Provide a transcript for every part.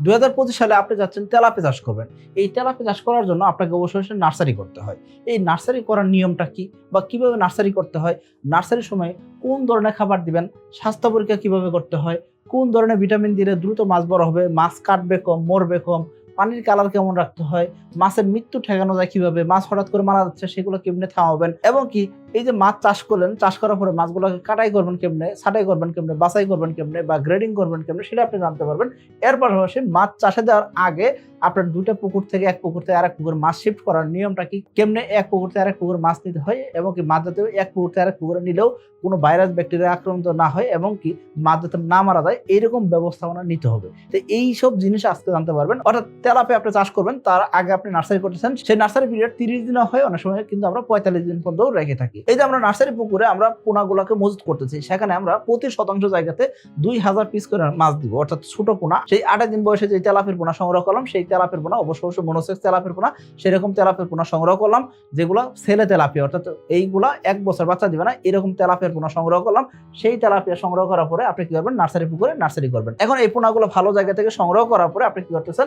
দুই হাজার পঁচিশ সালে আপনি যাচ্ছেন তেলাপি চাষ করবেন। এই তেলাপি চাষ করার জন্য আপনাকে অবশ্যই নার্সারি করতে হয়। এই নার্সারি করার নিয়মটা কি বা কীভাবে নার্সারি করতে হয়? নার্সারির সময় কোন ধরনের খাবার দিবেন? স্বাস্থ্য পরীক্ষা কীভাবে করতে হয়? কোন ধরনের ভিটামিন দিলে দ্রুত মাছ বড় হবে? মাছ কাটবে কম, মরবে কম? পানির কালার কেমন রাখতে হয়? মাছের মৃত্যু ঠেকানো যায় কীভাবে? মাছ হঠাৎ করে মারা যাচ্ছে, সেগুলো কেমনে থামাবেন? এবং কি এই যে মাছ চাষ করলেন, চাষ করার পরে মাছগুলোকে কাটাই করবেন কেমনে, ছাটাই করবেন কেমনে, বাছাই করবেন কেমনে বা গ্রেডিং করবেন কেমনে সেটা আপনি জানতে পারবেন। এর পাশাপাশি মাছ চাষে দেওয়ার আগে আপনার দুটো পুকুর থেকে এক পুকুর থেকে আরেক পুকুর মাছ শিফট করার নিয়মটা কি? কেমনে এক পুকুর থেকে আরেক পুকুর মাছ নিতে হয় এবং কি মাছ যাতে এক পুকুর থেকে আরেক পুকুরে নিলেও কোনো ভাইরাস ব্যাকটেরিয়া আক্রান্ত না হয় এবং কি মাছ যাতে না মারা যায়, এইরকম ব্যবস্থাপনা নিতে হবে। তো এই সব জিনিস আজকে জানতে পারবেন। অর্থাৎ তেলাপে আপনি চাষ করবেন, তার আগে আপনি নার্সারি করতেছেন, সেই নার্সারি পিরিয়ড তিরিশ দিনও হয় অনেক সময়, কিন্তু আমরা পঁয়তাল্লিশ দিন পর্যন্ত রেখে থাকি। এই যে আমরা নার্সারি পুকুরে আমরা পোনাগুলোকে মজুত করতেছি, সেখানে আমরা প্রতি শতাংশ জায়গাতে দুই হাজার পিস করে মাছ দিব। অর্থাৎ ছোট পোনা, সেই আঠাশ দিন বয়সে যে তেলাপের পোনা সংগ্রহ করলাম, সেই তেলাপের পোনা, অবশ্য অবশ্যই মনোসেক্স তেলাপের পোনা, সেরকম তেলাপের পোনা সংগ্রহ করলাম, যেগুলো ছেলে তেলাপিয়া, অর্থাৎ এইগুলা এক বছর বাচ্চা দিবে না, এরকম তেলাপিয়ার পোনা সংগ্রহ করলাম। সেই তেলাপিয়া সংগ্রহ করার পরে আপনি কি করবেন? নার্সারি পুকুরে নার্সারি করবেন। এখন এই পোনাগুলো ভালো জায়গা থেকে সংগ্রহ করার পরে আপনি কি করতেছেন?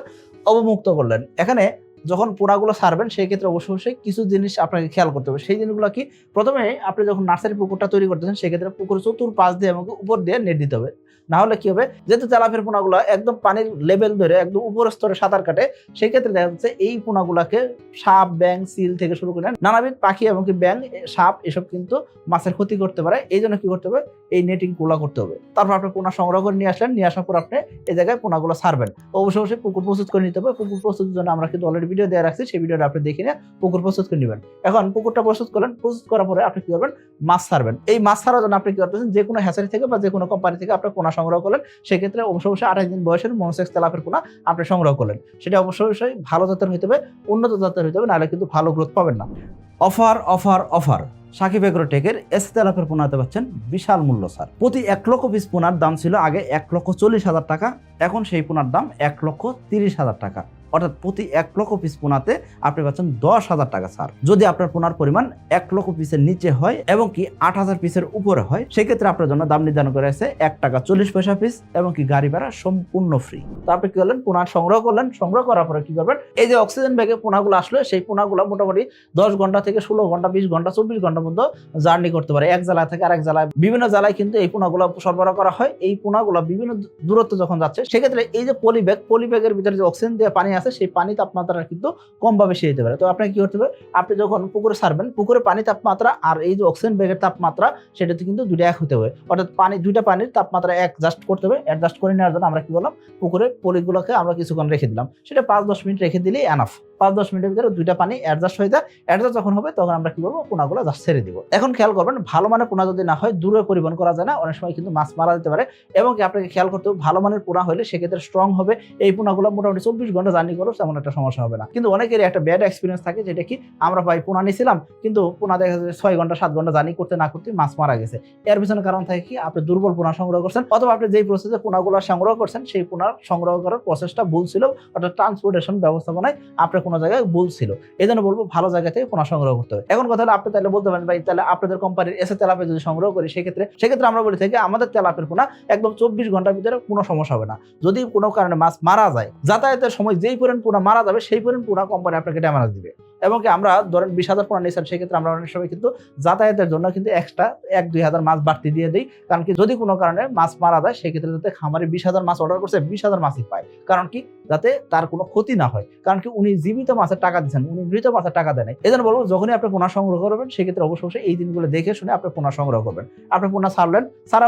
অবমুক্ত করলেন। এখানে যখন পোনাগুলো ছাড়বেন সেই ক্ষেত্রে অবশ্যই অবশ্যই কিছু জিনিস আপনাকে খেয়াল করতে হবে। সেই জিনিসগুলো কি? প্রথমে আপনি যখন নার্সারি পুকুরটা তৈরি করতেছেন সেক্ষেত্রে পুকুর চতুর পাশ দিয়ে আমাকে উপর দিয়ে নেট দিতে হবে। না হলে কি হবে? যেহেতু তেলাপের পোনাগুলো একদম পানির লেভেল ধরে একদম উপর স্তরে সাঁতার কাটে, সেই ক্ষেত্রে দেখা যাচ্ছে এই পোনাগুলাকে সাপ ব্যাং সিল থেকে শুরু করে নানাবিধ পাখি এবং কি ব্যাং সাপ এসব কিন্তু মাছের ক্ষতি করতে পারে। এই জন্য কি করতে হবে? এই নেটিংগুলা করতে হবে। তারপর আপনি পোনা সংগ্রহ করে নিয়ে আসলেন, নিয়ে আসার পর আপনি এই জায়গায় পোনাগুলো ছাড়বেন অবশ্যই অবশ্যই পুকুর প্রস্তুত করে নিতে হবে। পুকুর প্রস্তুতের জন্য আমরা কিন্তু অলরেডি ভিডিও দেওয়া রাখছি, সেই ভিডিওটা আপনি দেখে নিয়ে পুকুর প্রস্তুত করে নেবেন। এখন পুকুরটা প্রস্তুত করলেন, প্রস্তুত করার পরে আপনি কি করবেন? মাছ ছাড়বেন। এই মাছ ছাড়ার জন্য আপনি কি করতেছেন? যে কোনো হ্যাচারি থেকে বা যে কোনো কোম্পানি থেকে আপনি পোনা সংগ্রহ করলেন, সেক্ষেত্রে অবশ্যই অবশ্যই আঠাশ দিন বয়সের মনোসেক্স তেলাপের পোনা আপনি সংগ্রহ করলেন। সেটা অবশ্যই অবশ্যই ভালো জাতের হইতে হবে, উন্নত জাতের হইতে হবে, নাহলে কিন্তু ভালো গ্রোথ পাবেন না। Offer offer offer. সাকিব এগ্রোটেকের এস তেলাপের পোনাতে পাচ্ছেন বিশাল মূল্য স্যার প্রতি এক লক্ষ পিস পোনার দাম ছিল আগে এক লক্ষ চল্লিশ হাজার টাকা, এখন সেই পোনার দাম এক লক্ষ তিরিশ হাজার টাকা। অর্থাৎ প্রতি এক লক্ষ পিস পোনাতে আপনি পাচ্ছেন দশ হাজার টাকা ছাড় যদি আপনার পোনার পরিমাণ এক লক্ষ পিসের নিচে হয় এবং কি আট হাজার পিসের উপরে হয়, সেক্ষেত্রে আপনার জন্য দাম নির্ধারণ করে আছে এক টাকা চল্লিশ পয়সা পিস এবং কি গাড়ি ভাড়া সম্পূর্ণ ফ্রি তো আপনি কি করলেন? পোনা সংগ্রহ করলেন। সংগ্রহ করার পরে কি করবেন? এই যে অক্সিজেন ব্যাগে পোনাগুলো আসলে, সেই পোনাগুলো মোটামুটি দশ ঘণ্টা থেকে ষোলো ঘণ্টা, বিশ ঘণ্টা, চব্বিশ ঘণ্টা মধ্যে জার্নি করতে পারে। এক জেলা থেকে আরেক জেলায় বিভিন্ন জেলায় কিন্তু এই পোনাগুলো সরবরাহ করা হয়। এই পোনাগুলো বিভিন্ন দূরত্ব যখন যাচ্ছে, সেক্ষেত্রে এই যে পলি ব্যাগ পলি ব্যাগের ভিতরে যে অক্সিজেন দিয়ে পানি আছে, সেই পানি তাপমাত্রা কিন্তু কম সে যেতে পারে। তো আপনাকে কি করতে হবে? আপনি যখন পুকুরে ছাড়বেন পুকুরে পানি তাপমাত্রা আর এই যে অক্সিজেন ব্যাগের তাপমাত্রা, সেটাতে কিন্তু দুটো এক হতে হবে। অর্থাৎ পানি, দুইটা পানির তাপমাত্রা এক অ্যাডজাস্ট করতে হবে। অ্যাডজাস্ট করে নেওয়ার জন্য আমরা কি বললাম পুকুরে পলিগুলোকে আমরা কিছুক্ষণ রেখে দিলাম। সেটা পাঁচ দশ মিনিট রেখে দিলেই এনাফ পাঁচ দশ মিনিটের ভিতরে দুইটা পানি অ্যাডজাস্ট হয়ে যায়। অ্যাডজাস্ট যখন হবে, তখন আমরা কি করব? পোনাগুলো জাস্ট ছেড়ে দিব। এখন খেয়াল করবেন, ভালো মানের পোনা যদি না হয়, দূরে পরিবহন করা যায় না। অনেক সময় কিন্তু মাছ মারা যেতে পারে। এবং আপনাকে খেয়াল করতে হবে, ভালো মানের পোনা হলে সেক্ষেত্রে স্ট্রং হবে। এই পোনাগুলো মোটামুটি চব্বিশ ঘণ্টা জার্নি করো, তেমন একটা সমস্যা হবে না। কিন্তু অনেকেরই একটা ব্যাড এক্সপিরিয়েন্স থাকে, যেটা কি আমরা ভাই পোনা নিয়েছিলাম কিন্তু পোনা দেখা যাচ্ছে ছয় ঘণ্টা, সাত ঘণ্টা জার্নি করতে না করতে মাছ মারা গেছে। এর পিছনে কারণ থাকে কি, আপনি দুর্বল পোনা সংগ্রহ করছেন, অথবা আপনি যেই প্রসেসে পোনাগুলো সংগ্রহ করছেন, সেই পোনার সংগ্রহ করার প্রসেসটা ভুল ছিল, অর্থাৎ ট্রান্সপোর্টেশন ব্যবস্থাপনায় আপনার কোনো জায়গায় ভুল ছিল। এই জন্য বলব ভালো জায়গা থেকে পোনা সংগ্রহ করতে হবে। এখন কথা হলো, আপনি তাহলে বলতে পারেন, ভাই, তাহলে আপনাদের কোম্পানির এসে তেলাপে যদি সংগ্রহ করি, সেক্ষেত্রে সেক্ষেত্রে আমরা বলি থাকি আমাদের তেলাপের পোনা একদম চব্বিশ ঘণ্টার ভিতরে কোনো সমস্যা হবে না। যদি কোনো কারণে মাছ মারা যায়, যাতায়াতের সময় যেই পরিমাণ পোনা মারা যাবে, সেই পরিমাণ পোনা কোম্পানি আপনাকে ড্যামেজ দিবে। এবং কি আমরা ধরেন বিশ হাজার পোনা নিয়েছেন, সেক্ষেত্রে আমরা অনেক সময় কিন্তু যাতায়াতের জন্য কিন্তু এক্সট্রা এক দুই হাজার মাছ বাড়তি দিয়ে দিই। কারণ কি যদি কোনো কারণে মাছ মারা যায়, সেক্ষেত্রে যাতে খামারে বিশ হাজার মাছ অর্ডার করছে, বিশ হাজার মাছই পায়। কারণ কি যাতে তার কোনো ক্ষতি না হয়। কারণ কি উনি জীবিত মাছের টাকা দিচ্ছেন উনি মৃত মাছের টাকা দেয় নাই। এই জন্য বলব, যখনই আপনি পোনা সংগ্রহ করবেন, সেক্ষেত্রে অবশ্যই অবশ্যই এই দিনগুলো দেখে শুনে আপনি পোনা সংগ্রহ করবেন। আপনি পোনা ছাড়লেন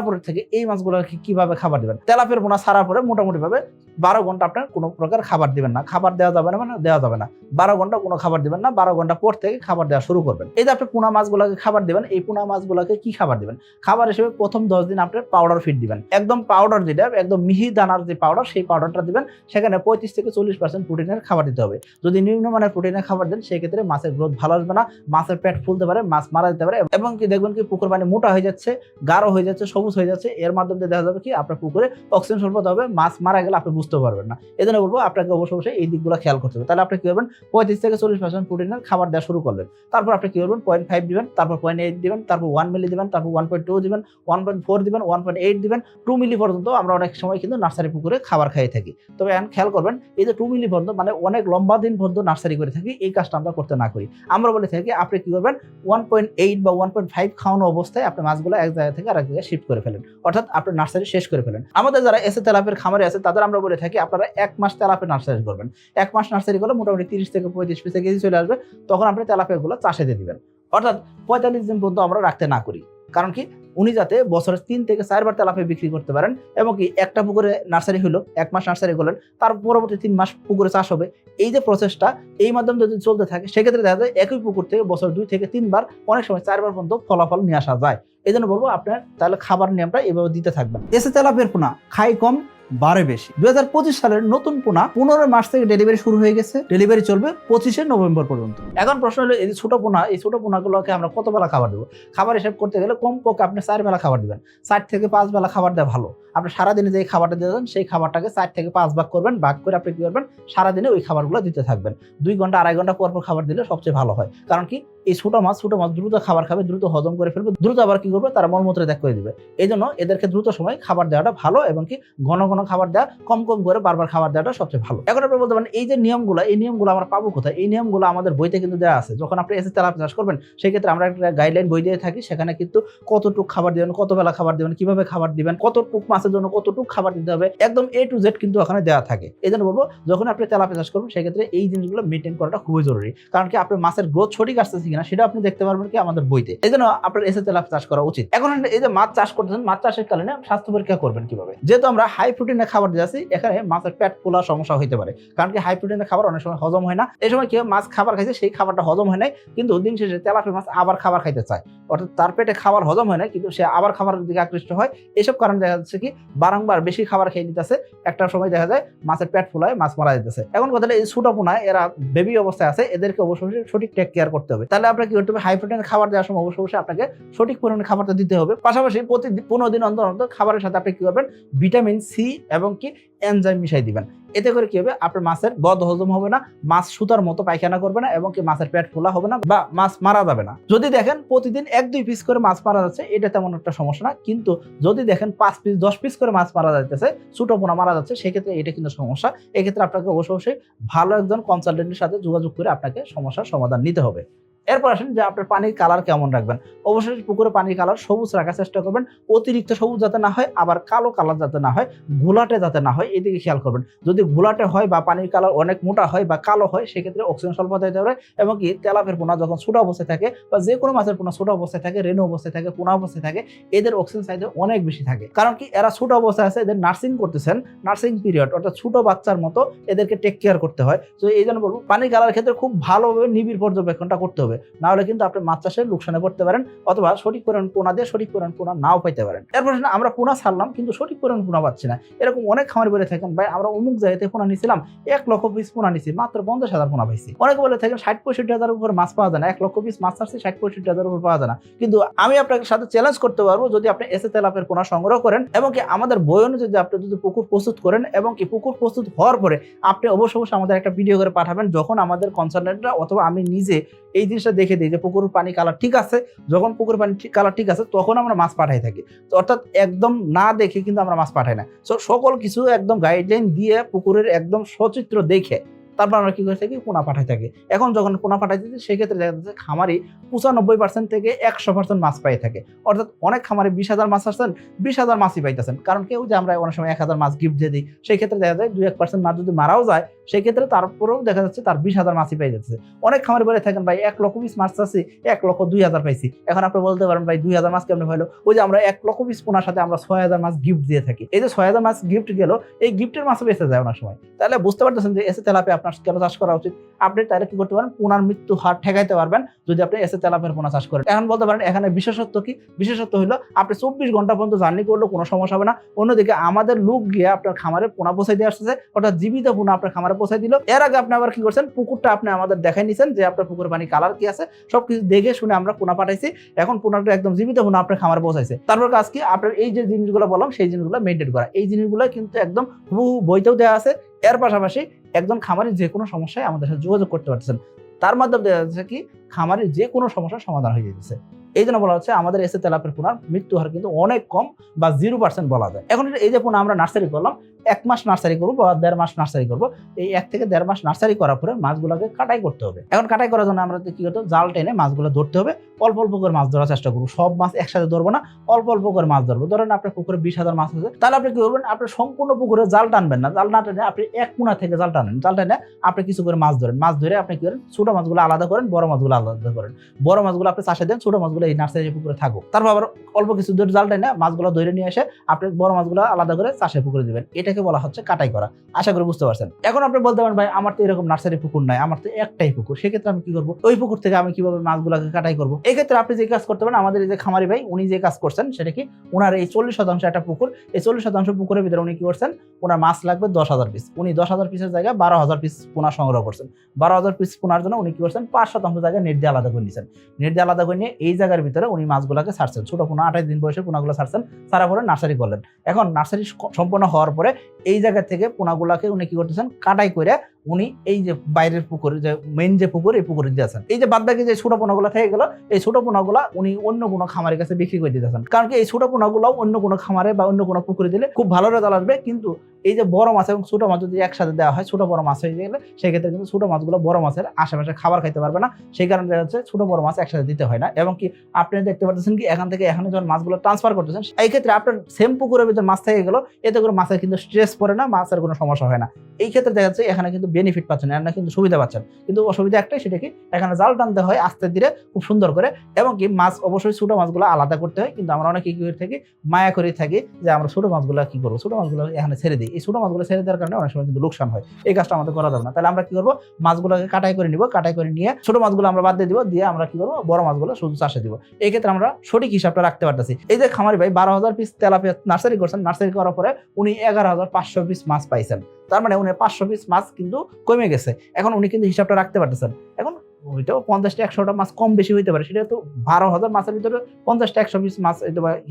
পরে থেকে এই মাছগুলোকে কীভাবে খাবার দিবেন? তেলাপের পোনা ছাড়ার পরে মোটামুটি ভাবে বারো ঘণ্টা আপনার কোনো প্রকার খাবার দিবেন না। খাবার দেওয়া যাবে না মানে দেওয়া যাবে না। বারো ঘণ্টা কোনো খাবার দিবেন না বারো ঘণ্টা পর থেকে খাবার দেওয়া শুরু করবেন। এই যে আপনি পোনা মাছগুলোকে খাবার দিবেন, এই পোনা মাছগুলোকে কি খাবার দিবেন? খাবার হিসেবে প্রথম দশ দিন আপনি পাউডার ফিড দিবেন। একদম পাউডার যেটা, একদম মিহি দানার যে পাউডার সেই পাউডারটা দিবেন। সেখানে পঁয়ত্রিশ থেকে চল্লিশ পার্সেন্ট প্রোটিনের খাবার দিতে হবে। যদি নিম্নমানের প্রোটিনের খাবার দেন, সেক্ষেত্রে মাছের গ্রোথ ভালো আসবে না। মাছের পেট ফুলতে পারে, মাছ মারা যেতে পারে এবং কি দেখবেন কি পুকুর পানি মোটা হয়ে যাচ্ছে, গাঢ় হয়ে যাচ্ছে, সবুজ হয়ে যাচ্ছে। এর মাধ্যমে দেখা যাবে কি আপনার পুকুরে অক্সিজেন স্বল্পতা হবে, মাছ মারা গেলে আপনি বুঝতে পারবেন না। এই জন্য বলব, আপনাকে অবশ্যই অবশ্যই এই দিকগুলো খেয়াল করতে হবে। তাহলে আপনি কি করবেন? পঁয়ত্রিশ থেকে চল্লিশ পার্সেন্ট প্রোটিনের খাবার দেওয়া শুরু করলেন। তারপর আপনি কি করবেন? পয়েন্ট ফাইভ দিবেন, তারপর পয়েন্ট এইট দিবেন, তারপর ওয়ান মিলি দিবেন, তারপর ওয়ান পয়েন্ট টু দিবেন ওয়ান পয়েন্ট ফোর দিবেন ওয়ান পয়েন্ট এইট দিবেন টু মিলি পর্যন্ত আমরা অনেক সময় কিন্তু নার্সারি পুকুরে খাবার খাইয়ে থাকি। তবে এখন খেয়াল করবেন, এই যে টু মিলি পর্যন্ত মানে অনেক লম্বা দিন পর্যন্ত নার্সারি করে থাকি, এই কাজটা আমরা করতে না করি। আমরা বলে থাকি, আপনি কি করবেন? ওয়ান পয়েন্ট এইট বা ওয়ান পয়েন্ট ফাইভ খাওয়ানো অবস্থায় আপনি মাছগুলো এক জায়গা থেকে আরেক জায়গায় শিফট করে ফেলেন। অর্থাৎ আপনি নার্সারি শেষ করে ফেলেন। আমাদের যারা এসে তেলাপের খামারে আছে, তাদের আমরা বলে থাকি, আপনারা এক মাস তেলাপের নার্সারি করবেন। এক মাস নার্সারি করলে মোটামুটি তিরিশ থেকে পঁয়ত্রিশ পিসে কেজি চলে আসবে, তখন আপনি তেলাপিয়াগুলো চাষে দিয়ে দিবেন। অর্থাৎ পঁয়তাল্লিশ দিন পর্যন্ত আমরা রাখতে না করি। কারণ কি? উনি যাতে বছরে তিন থেকে চারবার তেলাপিয়া বিক্রি করতে পারেন এবং কি একটা পুকুরে নার্সারি হলো, এক মাস নার্সারি করলেন, তার পরবর্তী তিন মাস পুকুরে চাষ হবে। এই যে প্রসেসটা এই মাধ্যমে যদি চলতে থাকে, সেক্ষেত্রে দেখা যায় একই পুকুর থেকে বছর দুই থেকে তিনবার, অনেক সময় চারবার পর্যন্ত ফলাফল নিয়ে আসা যায়। এই জন্য বলব আপনার তাহলে খাবার নিয়মটা এভাবে দিতে থাকবেন। এসে তেলাপের পোনা, খাই কম বারে বেশি। দুই হাজার পঁচিশ সালের নতুন পোনা পনেরো মার্চ থেকে ডেলিভারি শুরু হয়ে গেছে। ডেলিভারি চলবে পঁচিশে নভেম্বর পর্যন্ত। এখন প্রশ্ন হলো, এই ছোট পোনা, এই ছোট পোনাগুলোকে আমরা কত বেলা খাবার দেবো? খাবার হিসাব করতে গেলে কম পক্ষে আপনি চার বেলা খাবার দিবেন। চার থেকে পাঁচ বেলা খাবার দেওয়া ভালো। আপনি সারাদিনে যে খাবারটা দিয়ে দেন সেই খাবারটাকে চার থেকে পাঁচ ভাগ করবেন, ভাগ করে আপনি কি করবেন? সারাদিনে ওই খাবারগুলো দিতে থাকবেন। দুই ঘণ্টা, আড়াই ঘণ্টা পর পর খাবার দিলে সবচেয়ে ভালো হয়। কারণ কি? এই ছোট মাছ ছোট মাছ দ্রুত খাবার খাবে, দ্রুত হজম করে ফেলবে, দ্রুত আবার কি করবে? তারা মলমূত্রে ত্যাগ করে দিবে। এই জন্য এদেরকে দ্রুত সময় খাবার দেওয়াটা ভালো এবং কি ঘন ঘন খাবার দেওয়া, কম কম করে বারবার খাবার দেওয়াটা সবচেয়ে ভালো। এখন আপনি বলতে পারেন, এই যে নিয়মগুলো, এই নিয়মগুলো আমরা পাবো কোথায়? এই নিয়মগুলো আমাদের বইতে কিন্তু দেওয়া আছে। যখন আপনি এসে তেলাপি চাষ করবেন সেই ক্ষেত্রে আমরা একটা গাইডলাইন বই দিয়ে থাকি, সেখানে কিন্তু কতটুক খাবার দিবেন কত বেলা খাবার দিবেন, কীভাবে খাবার দিবেন, কতটুক মাছের জন্য কতটুক খাবার দিতে হবে, একদম এ টু জেড কিন্তু ওখানে দেওয়া থাকে। এই জন্য বলব, যখন আপনি তেলাপি চাষ করবেন, সেক্ষেত্রে এই জিনিসগুলো মেনটেন করাটা খুবই জরুরি। কারণ কি আপনার মাছের গ্রোথ সঠিক আসতেছে কিনা সেটা আপনি দেখতে পারবেন কি আমাদের বইতে। এই জন্য আপনার এসে তেলাপি চাষ করা উচিত। এখন এই যে মাছ চাষ করতেছেন, মাছ চাষের কারণে স্বাস্থ্য পরীক্ষা করবেন কীভাবে? যেহেতু আমরা হাই প্রোটিনের খাবার দিয়েছি এখানে মাছের পেট ফোলা সমস্যা হতে পারে। কারণ কি হাই প্রোটিনের খাবার অনেক সময় হজম হয় না। এই সময় কি মাছ খাবার খাইছে, সেই খাবারটা হজম হয় নাই, কিন্তু দিন শেষে তেলাপি মাছ আবার খাবার খাইতে চায়। অর্থাৎ তার পেটে খাবার হজম হয় না কিন্তু সে আবার খাবারের দিকে আকৃষ্ট হয়। এসব কারণে দেখা যাচ্ছে কি বারংবার বেশি খাবার খেয়ে নিতেছে। একটা সময় দেখা যায় মাছের পেট ফুলায় মাছ মারা যেতেছে। এখন কথা হলো এই ছোট পোনায় এরা বেবি অবস্থায় আছে, এদেরকে অবশ্যই সঠিক টেক কেয়ার করতে হবে। তাহলে আপনাকে কি করতে হবে হাই প্রোটিনের খাবার দেওয়ার সময় অবশ্যই অবশ্যই আপনাকে সঠিক পরিমাণে খাবারটা দিতে হবে। পাশাপাশি প্রতি পনেরো দিন অন্তর অন্তর খাবারের সাথে আপনি কি করবেন? ভিটামিন সি এবং কি এনজাইম মিশাই দিবেন। এতে করে কি হবে? আপনার মাছের বদ হজম হবে না, মাছ সুতার মতো পায়খানা করবে না এবং কি মাছের পেট ফোলা হবে না বা মাছ মারা যাবে না। যদি দেখেন প্রতিদিন এক দুই পিস করে মাছ মারা যাচ্ছে, এটা তেমন একটা সমস্যা না। কিন্তু যদি দেখেন পাঁচ পিস দশ পিস করে মাছ মারা যাইতেছে, ছোট পোনা মারা যাচ্ছে, সেক্ষেত্রে এটা কিন্তু সমস্যা। এক্ষেত্রে আপনাকে অবশ্যই ভালো একজন কনসালটেন্টের সাথে যোগাযোগ করে আপনাকে সমস্যার সমাধান নিতে হবে। এরপর আসেন যে আপনার পানির কালার কেমন রাখবেন? অবশ্যই পুকুরে পানির কালার সবুজ রাখার চেষ্টা করবেন। অতিরিক্ত সবুজ যাতে না হয়, আবার কালো কালার যাতে না হয়, ঘোলাটে যাতে না হয়, এদিকে খেয়াল করবেন। যদি ঘোলাটে হয় বা পানির কালার অনেক মোটা হয় বা কালো হয়, সেক্ষেত্রে অক্সিজেন স্বল্পতা দিতে পারে এবং কি তেলাপের পোনা যখন ছোট অবস্থায় থাকে বা যে কোনো মাছের পোনা ছোট অবস্থায় থাকে রেনু অবস্থায় থাকে, পোনা অবস্থায় থাকে, এদের অক্সিজেন চাহিদা অনেক বেশি থাকে। কারণ কি এরা ছোট অবস্থায় আছে, এদের নার্সিং করতেছেন নার্সিং পিরিয়ড অর্থাৎ ছোট বাচ্চার মতো এদেরকে টেক কেয়ার করতে হয়। তো এই জন্য বলব পানি কালার ক্ষেত্রে খুব ভালোভাবে নিবিড় পর্যবেক্ষণটা করতে হবে। না হলে কিন্তু আপনি মাছ চাষে লোকসানে পড়তে পারেন অথবা সঠিক পরিমাণ পোনা দিয়ে সঠিক পরিমাণ পোনা নাও পাইতে পারেন। এরপর আমরা পোনা ছাড়লাম কিন্তু সঠিক পরিমাণ পোনা পাচ্ছি না। এরকম অনেক খামার বলে থাকেন, ভাই, আমরা অমুক জায়গাতে পোনা নিছিলাম, এক লক্ষ পিস পোনা নিছি, মাত্র পঞ্চাশ হাজার পোনা পাইছি। অনেকে বলে থাকেন, ষাট পঁয়ষট্টি হাজার উপর মাছ পাওয়া যায় না, এক লক্ষ পিস মাছ ছাড়ছি, ষাট পঁয়ষট্টি হাজার উপর পাওয়া যায় না। কিন্তু আমি আপনাকে সাথে চ্যালেঞ্জ করতে পারব যদি আপনি এসে তেলাপের পোনা সংগ্রহ করেন এবং কি আমাদের বই অনুযায়ী আপনি যদি পুকুর প্রস্তুত করেন এবং কি পুকুর প্রস্তুত হওয়ার পরে আপনি অবশ্যই অবশ্যই আমাদের একটা ভিডিও করে পাঠাবেন, যখন আমাদের কনসালটেন্টরা অথবা আমি নিজে এই জিনিসটা দেখে দিই যে পুকুর পানি কালার ঠিক আছে। যখন পুকুর পানি কালার ঠিক আছে, তখন আমরা মাছ পাঠাই থাকি। তো অর্থাৎ একদম না দেখে কিন্তু আমরা মাছ পাঠাই না। সো সকল কিছু একদম গাইডলাইন দিয়ে পুকুরের একদম সচিত্র দেখে তারপর আমরা কি করে থাকি? পোনা পাঠাই থাকি। এখন যখন পোনা পাঠাই দিচ্ছি সেক্ষেত্রে দেখা যাচ্ছে খামারি পঁচানব্বই পার্সেন্ট থেকে একশো পার্সেন্ট মাছ পাই থাকে। অর্থাৎ অনেক খামারে বিশ হাজার মাছ আসছেন, বিশ হাজার মাছই পাইতেছেন। কারণ কেউ যে আমরা অনেক সময় এক হাজার মাছ গিফট দিয়ে দিই সেই ক্ষেত্রে দেখা যায় দুই এক পার্সেন্ট মাছ যদি মারাও যায় সেই ক্ষেত্রে তারপরেও দেখা যাচ্ছে তার বিশ হাজার মাছই পেয়ে যাচ্ছে অনেক খামারে বলে থাকেন, ভাই, এক লক্ষ পিস মাছ চাচ্ছি, এক লক্ষ দুই হাজার পাইছি। এখন আপনি বলতে পারেন, ভাই, দুই হাজার মাছ কেমন হলো? ওই যে আমরা এক লক্ষ পিস পোনার সাথে আমরা ছয় হাজার মাছ গিফট দিয়ে থাকি। এই যে ছয় হাজার মাছ গিফট গেল, এই গিফটের মাছও বেঁচে যায় অনেক সময়। তাহলে বুঝতে পারতেছেন যে এসে তেলাপে আপনার কেন চাষ করা উচিত? আপনি তাহলে কি করতে পারেন? পোনার মৃত্যু হার ঠেকাইতে পারবেন যদি আপনি এসে তেলাপের পোনা চাষ করেন। এখন বলতে পারেন, এখানে বিশেষত্ব কি? বিশেষত্ব হলো, আপনি চব্বিশ ঘণ্টা পর্যন্ত জার্নি করলেও কোনো সমস্যা হবে না। অন্যদিকে আমাদের লোক গিয়ে আপনার খামারে পোনা পৌঁছাই দিয়ে আসতেছে, অর্থাৎ জীবিত পোনা আপনার খামারে পৌঁছাই দিল। এর আগে আপনি আবার কি করছেন? পুকুরটা আপনি আমাদের দেখাই নিছেন যে আপনার পুকুর পানি কালার কি আছে? সবকিছু দেখে শুনে আমরা পোনা পাঠাইছি। এখন পোনাটা একদম জীবিত পোনা আপনার খামারে পৌঁছাইছে তারপর কাজ কি? আপনার এই যে জিনিসগুলো বললাম, সেই জিনিসগুলো মেনটেন করা। এই জিনিসগুলো কিন্তু একদম হুবহু বইতেও দেওয়া আছে। এর পাশাপাশি একজন খামারের যে কোনো সমস্যায় আমাদের সাথে যোগাযোগ করতে পারতেছেন। তার মাধ্যমে দেখা যাচ্ছে কি, খামারের যে কোনো সমস্যার সমাধান হয়ে যেতেছে এই জন্য বলা হচ্ছে আমাদের এসে তেলাপের পোনার মৃত্যু হার কিন্তু অনেক কম বা জিরো পার্সেন্ট বলা যায়। এখন এই যে পোনা আমরা নার্সারি করলাম, এক মাস নার্সারি করব বা দেড় মাস নার্সারি করব, এই এক থেকে দেড় মাস নার্সারি করার পরে মাছগুলোকে কাটাই করতে হবে। এখন কাটাই করার জন্য আমরা কি করতে জাল টেনে মাছগুলো ধরতে হবে। অল্প অল্প করে মাছ ধরার চেষ্টা করব। সব মাছ একসাথে ধরবো না, অল্প অল্প করে মাছ ধরবো। ধরেন আপনার পুকুরে বিশ হাজার মাছ আছে, তাহলে আপনি কি করবেন? আপনি সম্পূর্ণ পুকুরে জাল টানবেন না। জাল না টেনে আপনি এক কোনা থেকে জাল টানেন। জাল টেনে আপনি কিছু করে মাছ ধরেন। মাছ ধরে আপনি কি করেন? ছোট মাছগুলো আলাদা করেন, বড় মাছগুলো আলাদা করেন। বড় মাছগুলো আপনি চাষে দেন, ছোট মাছগুলো এই নার্সারি পুকুরে থাকুক। তারপর আবার অল্প কিছু ধরে জাল টেনে মাছগুলো ধরে নিয়ে এসে আপনি বড় মাছগুলো আলাদা করে চাষের পুকুরে দিবেন। এটাকে বলা হচ্ছে কাটাই করা। আশা করি বুঝতে পারছেন। এখন আপনি বলতে পারেন, ভাই, আমার তো এরকম নার্সারি পুকুর নাই, আমার তো একটাই পুকুর। সেক্ষেত্রে আমি কি করব? ওই পুকুর থেকে আমি কীভাবে মাছগুলোকে কাটাই করব? এই ক্ষেত্রে আপনি যে কাজ করতে পারেন, আমাদের এই যে খামারি ভাই, উনি যে কাজ করছেন, সেটা কি? ওনার এই চল্লিশ শতাংশ একটা পুকুর, এই চল্লিশ শতাংশ পুকুরের ভিতরে উনি কি করছেন? ওনার মাছ লাগবে দশ হাজার পিস উনি দশ হাজার পিসের জায়গায় বারো হাজার পিস পোনা সংগ্রহ করছেন। বারো হাজার পিস পোনার জন্য উনি কি করছেন? পাঁচ শতাংশ জায়গায় নেট দিয়ে আলাদা করে নিয়েছেন নেট দিয়ে আলাদা করে নিয়ে এই জায়গার ভিতরে উনি মাছগুলোকে ছাড়ছেন ছোট পোনা আঠাশ দিন বয়সে পোনাগুলো ছাড়ছেন ছাড়া পরে নার্সারি করলেন। এখন নার্সারি সম্পন্ন হওয়ার পরে এই জায়গা থেকে পোনাগুলাকে উনি কি করতেছেন? কাটাই করে উনি এই যে বাইরের পুকুরে, যে মেন যে পুকুর, এই পুকুরে দিয়েছেন এই যে বাদ বাকি যে ছোটো পোনাগুলো থেকে গেল, এই ছোট পোনাগুলা উনি অন্য কোনো খামারের কাছে বিক্রি করে দিতেছেন। কারণ কি এই ছোট পোনাগুলো অন্য কোনো খামারে বা অন্য কোনো পুকুরে দিলে খুব ভালো রেজাল্ট আসবে। কিন্তু এই যে বড় মাছ এবং ছোটো মাছ যদি একসাথে দেওয়া হয়, ছোট বড় মাছ হয়ে গেলে সেক্ষেত্রে কিন্তু ছোটো মাছগুলো বড় মাছের আশেপাশে খাবার খাইতে পারবে না। সেই কারণে দেখা যাচ্ছে ছোট বড় মাছ একসাথে দিতে হয় না। এবং কি আপনি দেখতে পাচ্ছেন কি এখান থেকে এখানে যখন মাছগুলো ট্রান্সফার করতেছেন, এই ক্ষেত্রে আপনার সেম পুকুরের ভিতরে মাছ থেকে গেলো এতে করে মাছের কিন্তু স্ট্রেস পড়ে না, মাছের কোনো সমস্যা হয় না। এই ক্ষেত্রে দেখা যাচ্ছে এখানে কিন্তু বেনিফিট পাচ্ছেন, এখানে কিন্তু সুবিধা পাচ্ছেন। কিন্তু অসুবিধা একটাই সেটা কি, এখানে জাল টানতে হয় আস্তে ধীরে, খুব সুন্দর করে। এবং কি মাছ অবশ্যই ছোটো মাছগুলো আলাদা করতে হয়। কিন্তু আমরা অনেকে কি করে থাকি, মায়া করে থাকি যে আমরা ছোটো মাছগুলো কি করব? ছোটো মাছগুলো এখানে ছেড়ে দিই। এই ছোট মাছগুলো ছেড়ে দেওয়ার কারণে অনেক সময় কিন্তু লোকসান হয়। এই কাজটা আমাদের করা যাবে না। তাহলে আমরা কি করব? মাছগুলোকে কাটাই করে নিব, কাটাই করে নিয়ে ছোট মাছগুলো আমরা বাদ দিয়ে দিব, দিয়ে আমরা কি করব? বড় মাছগুলো শুধু চাষে দিব। এই ক্ষেত্রে আমরা সঠিক হিসাবটা রাখতে পারতেছি। এই যে খামারি ভাই বারো হাজার পিস তেলাপিয়া নার্সারি করছেন, নার্সারি করার পরে উনি এগারো হাজার পাঁচশো পিস মাছ পাইছেন। তার মানে উনি পাঁচশো পিস মাছ কিন্তু কমে গেছে। এখন উনি কিন্তু হিসাবটা রাখতে পারতেছেন। এখন ওইটাও পঞ্চাশটা একশোটা মাছ কম বেশি হইতে পারে। সেটা তো বারো হাজার মাছের ভিতরে পঞ্চাশটা একশো পিস মাছ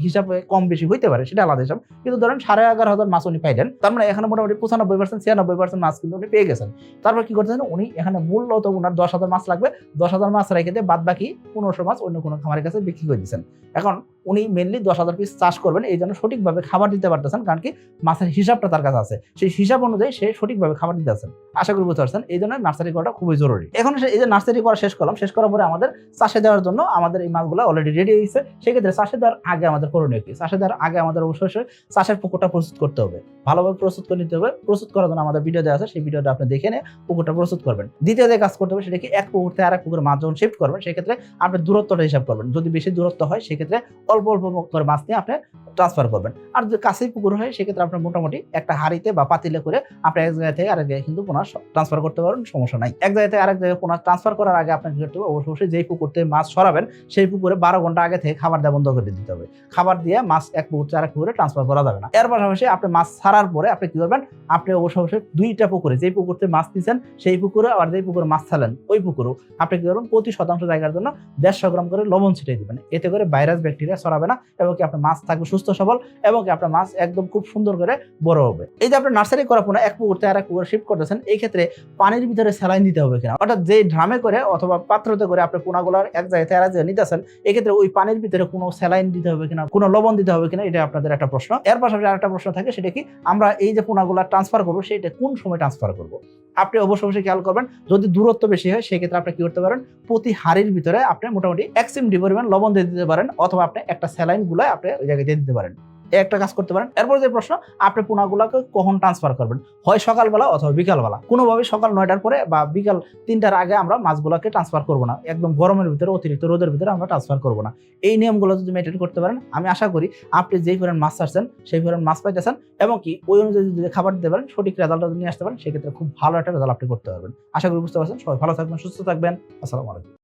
হিসাবে কম বেশি হইতে পারে, সেটা আলাদা হিসাব। কিন্তু ধরেন সাড়ে এগারো হাজার মাছ উনি পাইলেন, তার মানে এখানে মোটামুটি পঁচানব্বই পার্সেন্ট ছিয়ানব্বই পার্সেন্ট মাছ কিন্তু উনি পেয়ে গেছেন। তারপর কি করতেছেন? উনি এখানে মূলত ওনার দশ হাজার মাছ লাগবে, দশ হাজার মাছ রেখে দিয়ে বাদ বাকি পনেরোশো মাছ অন্য কোনো খামারের কাছে বিক্রি করে দিচ্ছেন এখন উনি মেনলি দশ হাজার পিস চাষ করবেন, এই জন্য সঠিকভাবে খাবার দিতে পারতেছেন, কারণ কি মাছের হিসাবটা তার কাছে আছে। সেই হিসাব অনুযায়ী সে সঠিকভাবে খাবার দিতে আছেন আশা করি বুঝতে পারছেন, এই জন্য নার্সারি করাটা খুবই জরুরি। এখন এই যে নার্সারি করা শেষ করলাম, শেষ করার পরে আমাদের চাষে দেওয়ার জন্য আমাদের এই মাছগুলো অলরেডি রেডি হয়েছে। সেক্ষেত্রে চাষে দেওয়ার আগে আমাদের করণীয় কি চাষে দেওয়ার আগে আমাদের অবশ্যই চাষের পুকুরটা প্রস্তুত করতে হবে। ভালোভাবে প্রস্তুত করে নিতে হবে। প্রস্তুত করার জন্য আমাদের ভিডিও দেওয়া আছে। সেই ভিডিওটা আপনি দেখে নিয়ে পুকুরটা প্রস্তুত করবেন। দ্বিতীয় যে কাজ করতে হবে সেটা কি? এক পুকুর থেকে আর এক পুকুরে মাছ যখন শিফট করবেন, সেক্ষেত্রে আপনি দূরত্বটা হিসাব করবেন। যদি বেশি দূরত্ব হয়, সেক্ষেত্রে অল্প অল্প করে মাছ নিয়ে আপনি ট্রান্সফার করবেন। আর যদি কাছেই পুকুর হয়, সেক্ষেত্রে আপনার মোটামুটি একটা হাড়িতে বা পাতিলে করে আপনি এক জায়গা থেকে আরেক জায়গায় কিন্তু পুনঃ ট্রান্সফার করতে পারবেন। সমস্যা নাই। এক জায়গা থেকে আরেক জায়গায় পুনঃ ট্রান্সফার করার আগে আপনাকে করতে হবে? অবশ্যই যেই পুকুর থেকে মাছ সরাবেন, সেই পুকুরে বারো ঘণ্টা আগে থেকে খাবার দেওয়া বন্ধ করে দিতে হবে। খাবার দিয়ে মাছ এক পুকুর থেকে আরেক পুকুরে ট্রান্সফার করা যাবে না। এর পাশাপাশি আপনি মাছ ছাড়ার পরে আপনি কি করবেন? আপনি অবশ্যই দুইটা পুকুরে, যেই পুকুর থেকে মাছ দিচ্ছেন সেই পুকুরে আর যেই পুকুরে মাছ ছাড়লেন, ওই পুকুরও আপনি কি করবেন? প্রতি শতাংশ জায়গার জন্য দেড়শো গ্রাম করে লবণ ছিটিয়ে দেবেন। এতে করে ভাইরাস, ব্যাকটেরিয়া ছড়াবে না এবং কি আপনার মাছ থাকবে সুস্থ, সবল এবং কি আপনার মাছ একদম খুব সুন্দর করে বড় হবে। এই যে আপনার নার্সারি করা পোনা এক পুকুর থেকে আরেক পুকুরে শিফট করতেছেন, এই ক্ষেত্রে পানির ভিতরে স্যালাইন দিতে হবে কিনা? অর্থাৎ যে ড্রামে করে অথবা পাত্রতে করে আপনি পোনাগুলার এক জায়গায় আরেক জায়গায় নিতেছেন, এক্ষেত্রে ওই পানির ভিতরে কোনো স্যালাইন দিতে হবে কিনা, কোনো লবণ দিতে হবে কিনা, এটা আপনাদের একটা প্রশ্ন। এর পাশাপাশি আরেকটা প্রশ্ন থাকে, সেটা কি আমরা এই যে পোনাগুলা ট্রান্সফার করব, সেটা কোন সময় ট্রান্সফার করব? আপনি অবশ্যই অবশ্যই খেয়াল করবেন, যদি দূরত্ব বেশি হয়, সেক্ষেত্রে আপনি কি করতে পারেন, প্রতি হাড়ির ভিতরে আপনি মোটামুটি এক সিমডি পরিমাণ লবণ দিয়ে দিতে পারেন, অথবা আপনি একটা স্যালাইনগুলো আপনি ওই জায়গায় দিয়ে দিতে পারেন। একটা কাজ করতে পারেন। এরপর যে প্রশ্ন, আপনি পোনাগুলোকে কখন ট্রান্সফার করবেন? হয় সকালবেলা অথবা বিকালবেলা। কোনোভাবে সকাল নয়টার পরে বা বিকাল তিনটার আগে আমরা মাছগুলোকে ট্রান্সফার করব না। একদম গরমের ভিতরে, অতিরিক্ত রোদের ভিতরে আমরা ট্রান্সফার করব না। এই নিয়মগুলো যদি মেনটেন করতে পারেন, আমি আশা করি আপনি যেই পরিমাণ মাছ ছাড়ছেন, সেই পরিমাণ মাছ পাইতেছেন এবং কি ওই অনুযায়ী যদি খাবার দিতে পারেন, সঠিক রেজাল্টটা নিয়ে আসতে পারেন, সেক্ষেত্রে খুব ভালো একটা রেজাল্ট আপনি করতে পারবেন। আশা করি বুঝতে পারছেন। সবাই ভালো থাকবেন, সুস্থ থাকবেন। আসসালামু আলাইকুম।